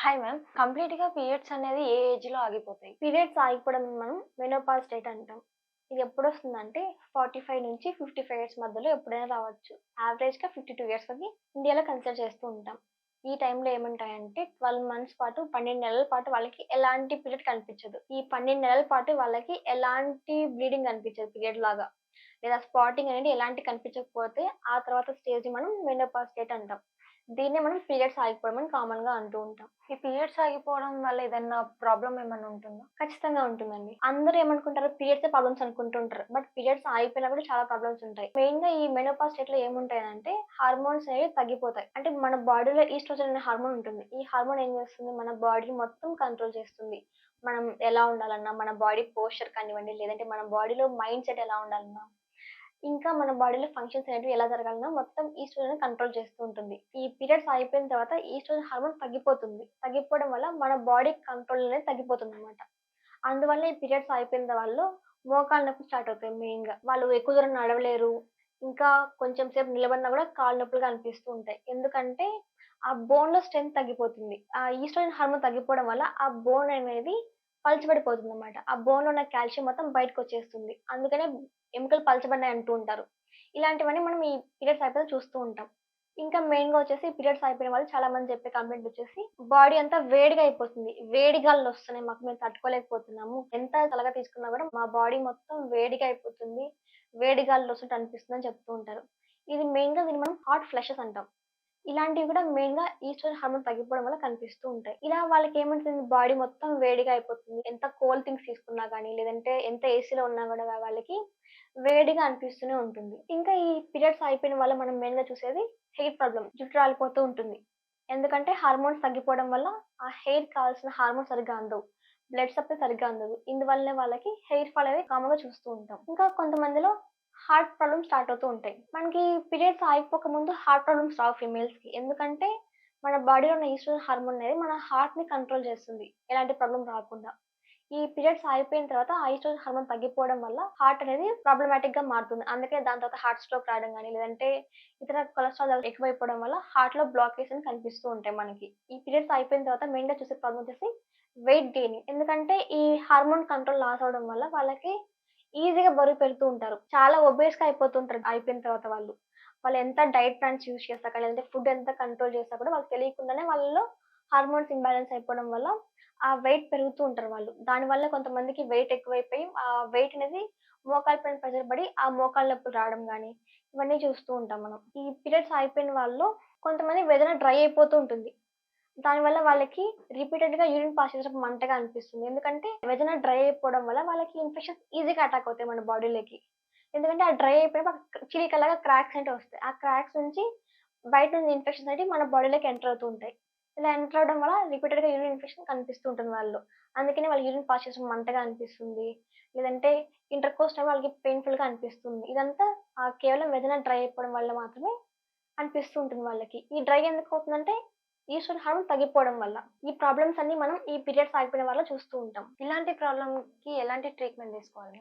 Hi ma'am కంప్లీట్గా periods అనేది ఏ ఏజ్లో ఆగిపోతాయి? పీరియడ్స్ ఆగిపోవడం మనం మెనోపాజ్ స్టేట్ అంటాం. ఇది ఎప్పుడొస్తుందంటే 45 నుంచి 55 ఇయర్స్ మధ్యలో ఎప్పుడైనా రావచ్చు. ఆవరేజ్గా ఫిఫ్టీ టూ ఇయర్స్ వరకు ఇండియాలో కన్సిడర్ చేస్తూ ఉంటాం. ఈ టైంలో ఏముంటాయంటే 12 మంత్స్ పాటు 12 నెలల పాటు వాళ్ళకి ఎలాంటి పీరియడ్ కనిపించదు. ఈ 12 నెలల పాటు వాళ్ళకి ఎలాంటి బ్లీడింగ్ కనిపించదు పీరియడ్ లాగా. లేదా స్పాటింగ్ అనేది ఎలాంటి కనిపించకపోతే ఆ తర్వాత స్టేజ్ మనం మెనోపాజ్ స్టేట్ అంటాం. దీన్నే మనం పీరియడ్స్ ఆగిపోవడం అని కామన్‌గా అంటూ ఉంటాం. ఈ పీరియడ్స్ ఆగిపోవడం వల్ల ఏదైనా ప్రాబ్లమ్ ఏమైనా ఉంటుందా? ఖచ్చితంగా ఉంటుందండి. అందరూ ఏమనుకుంటారు పీరియడ్స్ ప్రాబ్లమ్స్ అనుకుంటుంటారు. బట్ పీరియడ్స్ ఆగిపోయినా కూడా చాలా ప్రాబ్లమ్స్ ఉంటాయి. మెయిన్‌గా ఈ మెనోపా స్టేట్లో ఏముంటాయంటే హార్మోన్స్ అనేవి తగ్గిపోతాయి. అంటే మన బాడీలో ఈస్ట్రోజన్ అనే హార్మోన్ ఉంటుంది. ఈ హార్మోన్ ఏం చేస్తుంది మన బాడీని మొత్తం కంట్రోల్ చేస్తుంది. మనం ఎలా ఉండాలన్నా, మన బాడీ పోస్చర్ కానివ్వండి, లేదంటే మన బాడీలో మైండ్ సెట్ ఎలా ఉండాలన్నా, ఇంకా మన బాడీలో ఫంక్షన్స్ అనేవి ఎలా జరగాలన్నా మొత్తం ఈస్ట్రోజన్ కంట్రోల్ చేస్తూ ఉంటుంది. ఈ పీరియడ్స్ అయిపోయిన తర్వాత ఈస్ట్రోజన్ హార్మోన్ తగ్గిపోతుంది. తగ్గిపోవడం వల్ల మన బాడీ కంట్రోల్ అనేది తగ్గిపోతుందన్నమాట. అందువల్ల ఈ పీరియడ్స్ అయిపోయిన వాళ్ళు మోకాళ్ళ నొప్పులు స్టార్ట్ అవుతాయి మెయిన్‌గా. వాళ్ళు ఎక్కువ దూరం నడవలేరు. ఇంకా కొంచెం సేపు నిలబడినా కూడా కాళ్ళ నొప్పులుగా అనిపిస్తూ ఉంటాయి. ఎందుకంటే ఆ బోన్‌లో స్ట్రెంత్ తగ్గిపోతుంది. ఆ ఈస్ట్రోజన్ హార్మోన్ తగ్గిపోవడం వల్ల ఆ బోన్ అనేది పలచబడిపోతుందన్నమాట. ఆ బోన్‌లో ఉన్న కాల్షియం మొత్తం బయటకు వచ్చేస్తుంది అందుకనే ఎముకలు పలచబడినాయి అంటూ ఉంటారు. ఇలాంటివన్నీ మనం ఈ పీరియడ్స్ అయిపోయిన చూస్తూ ఉంటాం. ఇంకా మెయిన్‌గా వచ్చేసి పీరియడ్స్ అయిపోయిన వాళ్ళు చాలా మంది చెప్పే కంప్లైంట్ వచ్చేసి బాడీ అంతా వేడిగా అయిపోతుంది. వేడి గాలులొస్తున్నాయి మాకు మేము తట్టుకోలేకపోతున్నాము. ఎంత చల్లగా తీసుకున్నా కూడా మా బాడీ మొత్తం వేడిగా అయిపోతుంది. వేడి వస్తుంటే అనిపిస్తుంది అని చెప్తూ ఉంటారు. ఇది మెయిన్‌గా దీన్ని మనం హాట్ ఫ్లషెస్ అంటాం. ఇలాంటివి కూడా మెయిన్‌గా ఈస్ట్రోజన్ హార్మోన్ తగ్గిపోవడం వల్ల కనిపిస్తూ ఉంటాయి. ఇలా వాళ్ళకి ఏమంటుంది బాడీ మొత్తం వేడిగా అయిపోతుంది. ఎంత కోల్డ్ థింగ్స్ తీసుకున్నా కానీ లేదంటే ఎంత ఏసీలో ఉన్నా కూడా వాళ్ళకి వేడిగా అనిపిస్తూనే ఉంటుంది. ఇంకా ఈ పీరియడ్స్ అయిపోయిన వల్ల మనం మెయిన్‌గా చూసేది హెయిర్ ప్రాబ్లమ్. జుట్టు రాలిపోతూ ఉంటుంది. ఎందుకంటే హార్మోన్స్ తగ్గిపోవడం వల్ల ఆ హెయిర్ కావాల్సిన హార్మోన్ సరిగ్గా అందవు. బ్లడ్ సప్లై సరిగ్గా అందదు. ఇందువల్లనే వాళ్ళకి హెయిర్ ఫాల్ అనేది కామన్‌గా చూస్తూ ఉంటాం. ఇంకా కొంతమందిలో హార్ట్ ప్రాబ్లమ్స్ స్టార్ట్ అవుతూ ఉంటాయి. మనకి పీరియడ్స్ ఆగిపోక ముందు హార్ట్ ప్రాబ్లమ్స్ రావు ఫీమేల్స్‌కి. ఎందుకంటే మన బాడీలో ఉన్న ఈస్ట్రోజన్ హార్మోన్ అనేది మన హార్ట్‌ని కంట్రోల్ చేస్తుంది. ఎలాంటి ప్రాబ్లమ్ రాకుండా. ఈ పీరియడ్స్ ఆగిపోయిన తర్వాత ఆ ఈస్ట్రోజన్ హార్మోన్ తగ్గిపోవడం వల్ల హార్ట్ అనేది ప్రాబ్లమాటిక్‌గా మారుతుంది. అందుకే దాని తర్వాత హార్ట్ స్ట్రోక్ రావడం కానీ లేదంటే ఇతర కొలెస్ట్రాల్ ఎక్కువైపోవడం వల్ల హార్ట్‌లో బ్లాకేజ్ అని కనిపిస్తూ ఉంటాయి మనకి. ఈ పీరియడ్స్ అయిపోయిన తర్వాత మెయిన్‌గా చూసే ప్రాబ్లమ్ వచ్చేసి వెయిట్ గెయినింగ్. ఎందుకంటే ఈ హార్మోన్ కంట్రోల్ లాస్ అవ్వడం వల్ల వాళ్ళకి ఈజీగా బరువు పెడుతూ ఉంటారు. చాలా ఒబేస్‌గా అయిపోతుంటారు అయిపోయిన తర్వాత వాళ్ళు. వాళ్ళు ఎంత డైట్ ప్లాన్స్ యూజ్ చేస్తా కానీ, లేదంటే ఫుడ్ ఎంత కంట్రోల్ చేస్తా కూడా వాళ్ళకి తెలియకుండానే వాళ్ళలో హార్మోన్స్ ఇంబ్యాలెన్స్ అయిపోవడం వల్ల ఆ వెయిట్ పెరుగుతూ ఉంటారు వాళ్ళు. దానివల్ల కొంతమందికి వెయిట్ ఎక్కువైపోయి ఆ వెయిట్ అనేది మోకాళ్ళపైన ప్రెజర్ ప్రెషర్ పడి ఆ మోకాళ్ళ నొప్పులు రావడం కానీ ఇవన్నీ చూస్తూ ఉంటాం మనం. ఈ పీరియడ్స్ అయిపోయిన వాళ్ళు కొంతమంది వెదన డ్రై అయిపోతూ ఉంటుంది. దానివల్ల వాళ్ళకి రిపీటెడ్‌గా యూరిన్ పాస్ చేసేటప్పుడు మంటగా అనిపిస్తుంది. ఎందుకంటే వెదన డ్రై అయిపోవడం వల్ల వాళ్ళకి ఇన్ఫెక్షన్స్ ఈజీగా అటాక్ అవుతాయి మన బాడీలోకి. ఎందుకంటే ఆ డ్రై అయిపోయినప్పుడు చీలికలాగా క్రాక్స్ అంటే వస్తాయి. ఆ క్రాక్స్ నుంచి బయట నుంచి ఇన్ఫెక్షన్స్ అనేటివి మన బాడీలోకి ఎంటర్ అవుతూ ఉంటాయి. ఇలా ఎంటర్ అవ్వడం వల్ల రిపీటెడ్‌గా యూరిన్ ఇన్ఫెక్షన్ కనిపిస్తూ ఉంటుంది వాళ్ళు అందుకనే వాళ్ళు యూరిన్ పాస్ చేసిన మంటగా అనిపిస్తుంది. లేదంటే ఇంటర్ కోర్స్ టైం వాళ్ళకి పెయిన్‌ఫుల్‌గా అనిపిస్తుంది. ఇదంతా కేవలం వెదన డ్రై అయిపోవడం వల్ల మాత్రమే అనిపిస్తూ ఉంటుంది వాళ్ళకి. ఈ డ్రై ఎందుకు అవుతుందంటే ఈస్ట్రోజన్ హార్మోన్ తగ్గిపోవడం వల్ల. ఈ ప్రాబ్లమ్స్ అన్ని మనం ఈ పీరియడ్స్ ఆగిపోయిన వల్ల చూస్తూ ఉంటాం. ఇలాంటి ప్రాబ్లమ్‌కి ఎలాంటి ట్రీట్మెంట్ తీసుకోవాలి?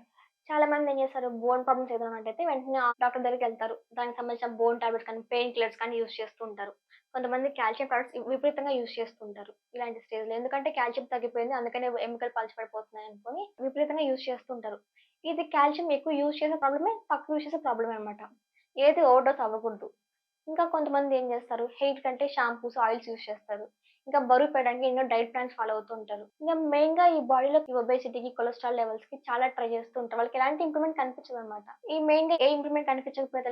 చాలా మంది ఏం చేస్తారు బోన్ ప్రాబ్లమ్స్ ఏదైనా ఉన్నట్టయితే వెంటనే డాక్టర్ దగ్గరికి వెళ్తారు. దానికి సంబంధించిన బోన్ టాబ్లెట్స్ కానీ, పెయిన్ కిల్లర్స్ కానీ యూజ్ చేస్తూ ఉంటారు. కొంతమంది కాల్షియం ప్రోడక్ట్స్ విపరీతంగా యూస్ చేస్తుంటారు ఇలాంటి ఇలాంటి స్టేజ్‌లో. ఎందుకంటే కాల్షియం తగ్గిపోయింది. అందుకనే ఎముకలు పలచబడిపోతున్నాయి అనుకోని విపరీతంగా యూస్ చేస్తూ ఉంటారు. ఇది కాల్షియం ఎక్కువ యూస్ చేసే ప్రాబ్లమే, తక్కువ యూస్ చేసే ప్రాబ్లమే అనమాట ఏది ఓవర్‌డోస్ అవ్వకూడదు. ఇంకా కొంతమంది ఏం చేస్తారు హెయిర్ కంటే షాంపూస్, ఆయిల్స్ యూస్ చేస్తారు. ఇంకా బరువు పెట్టడానికి ఎన్నో డైట్ ప్లాన్స్ ఫాలో అవుతూ ఉంటారు. ఇంకా మెయిన్‌గా ఈ బాడీలో ఒబేసిటీకి, కొలెస్ట్రాల్ లెవెల్స్కి చాలా ట్రై చేస్తూ ఉంటారు. వాళ్ళకి ఎలాంటి ఇంప్రూవ్‌మెంట్ కనిపించదన్నమాట. ఈ మెయిన్‌గా ఏ ఇంప్రూవ్‌మెంట్ కనిపించకపోతే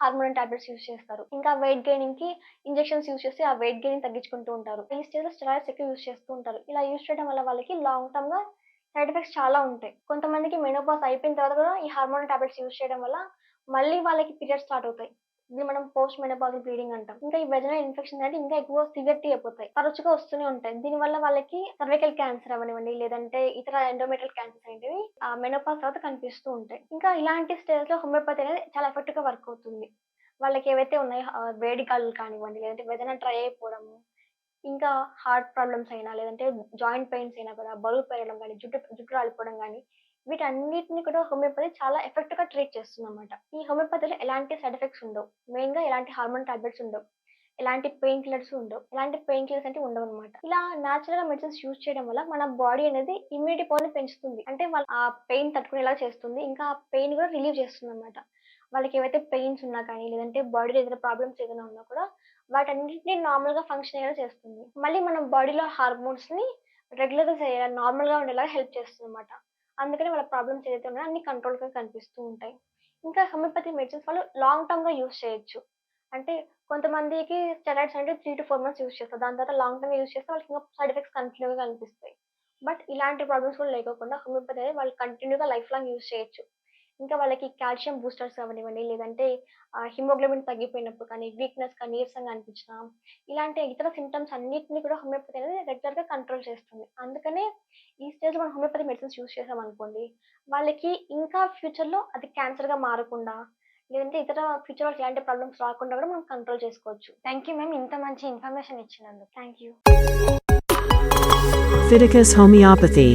హార్మోన్ టాబ్లెట్స్ యూస్ చేస్తారు. ఇంకా వెయిట్ గెయినింగ్‌కి ఇంజెక్షన్స్ యూస్ చేసి ఆ వెయిట్ గెయిన్ తగ్గించుకుంటూ ఉంటారు. ఈ స్టేజ్‌లో స్టెరాయిడ్స్ ఎక్కువ యూస్ చేస్తూ ఉంటారు. ఇలా యూస్ చేయడం వల్ల వాళ్ళకి లాంగ్ టర్మ్గా సైడ్ ఎఫెక్ట్స్ చాలా ఉంటాయి. కొంతమందికి మెనోపాస్ అయిపోయిన తర్వాత కూడా ఈ హార్మోన్ టాబ్లెట్స్ యూస్ చేయడం వల్ల మళ్ళీ వాళ్ళకి పీరియడ్స్ స్టార్ట్ అవుతాయి. దీన్ని మనం పోస్ట్ మెనోపాజల్ బ్లీడింగ్ అంటాం. ఇంకా ఈ వెజనల్ ఇన్ఫెక్షన్ అనేది ఇంకా ఎక్కువ సివియర్టీ అయిపోతాయి. తరచుగా వస్తూనే ఉంటాయి. దీని వల్ల వాళ్ళకి సర్వికల్ క్యాన్సర్ అవనివ్వండి లేదంటే ఇతర ఎండోమెటల్ క్యాన్సర్ అనేవి ఆ మెనోపాజ్ తర్వాత కనిపిస్తూ ఉంటాయి. ఇంకా ఇలాంటి స్టేజ్లో హోమియోపతి అనేది చాలా ఎఫెక్ట్గా వర్క్ అవుతుంది. వాళ్ళకి ఏవైతే ఉన్నాయో ఆహ్, వేడి కానివ్వండి, లేదంటే వెదన డ్రై అయిపోవడము, ఇంకా హార్ట్ ప్రాబ్లమ్స్ అయినా, లేదంటే జాయింట్ పెయిన్స్ అయినా కూడా బరువు పెరగడం కానీ జుట్టు జుట్టు రాలిపోవడం కానీ వీటన్నిటిని కూడా హోమియోపతి చాలా ఎఫెక్ట్గా ట్రీట్ చేస్తుందన్నమాట. ఈ హోమియోపతిలో ఎలాంటి సైడ్ ఎఫెక్ట్స్ ఉండవు. మెయిన్‌గా ఎలాంటి హార్మోన్ టాబ్లెట్స్ ఉండవు. ఎలాంటి పెయిన్ కిల్లర్స్ ఉండవు. ఎలాంటి పెయిన్ కిల్లర్స్ అంటే ఉండవు అనమాట ఇలా న్యాచురల్గా మెడిసిన్స్ యూజ్ చేయడం వల్ల మన బాడీ అనేది ఇమ్యూనిటీ పవర్ పెంచుతుంది. అంటే వాళ్ళ ఆ పెయిన్ తట్టుకునేలా చేస్తుంది. ఇంకా ఆ పెయిన్ కూడా రిలీవ్ చేస్తుంది అనమాట వాళ్ళకి ఏవైతే పెయిన్స్ ఉన్నా కానీ లేదంటే బాడీలో ఏదైనా ప్రాబ్లమ్స్ ఏదైనా ఉన్నా కూడా వాటన్నిటిని నార్మల్గా ఫంక్షన్ అయ్యేలా చేస్తుంది. మళ్ళీ మన బాడీలో హార్మోన్స్ని రెగ్యులర్గా నార్మల్గా ఉండేలా హెల్ప్ చేస్తుంది అనమాట అందుకని వాళ్ళ ప్రాబ్లమ్స్ ఏదైతే ఉన్నాయో అన్ని కంట్రోల్గా కనిపిస్తూ ఉంటాయి. ఇంకా హోమియోపతి మెడిసిన్స్ వాళ్ళు లాంగ్ టర్మ్గా యూస్ చేయొచ్చు. అంటే కొంతమందికి స్టెరాయిడ్స్ అంటే three to four months use చేస్తారు. దాని తర్వాత లాంగ్ టర్మ్ యూస్ చేస్తే వాళ్ళకి ఇంకా సైడ్ ఎఫెక్ట్స్ కంటిన్యూగా కనిపిస్తాయి. బట్ ఇలాంటి ప్రాబ్లమ్స్ కూడా లేకోకుండా హోమియోపతి అనేది వాళ్ళు కంటిన్యూగా లైఫ్ లాంగ్ యూస్ చేయొచ్చు. ఇంకా వాళ్ళకి కాల్షియం బూస్టర్స్ అవనివ్వండి లేదంటే హిమోగ్లోబిన్ తగ్గిపోయినప్పుడు కానీ వీక్నెస్ కానీ నీరసంగా అనిపించిన ఇలాంటి ఇతర సిమ్టమ్స్ అన్నిటిని కూడా హోమియోపతి అనేది రెగ్యులర్గా కంట్రోల్ చేస్తుంది. అందుకనే ఈ స్టేజ్ మనం హోమియోపతి మెడిసిన్స్ యూస్ చేసాం అనుకోండి వాళ్ళకి ఇంకా ఫ్యూచర్లో అది క్యాన్సర్గా మారకుండా లేదంటే ఇతర ఫ్యూచర్ వాళ్ళకి ఎలాంటి ప్రాబ్లమ్స్ రాకుండా కూడా మనం కంట్రోల్ చేసుకోవచ్చు. థ్యాంక్ యూ మ్యామ్ ఇంత మంచి ఇన్ఫర్మేషన్ ఇచ్చినందుకు. Thank you Fiticus Homeopathy.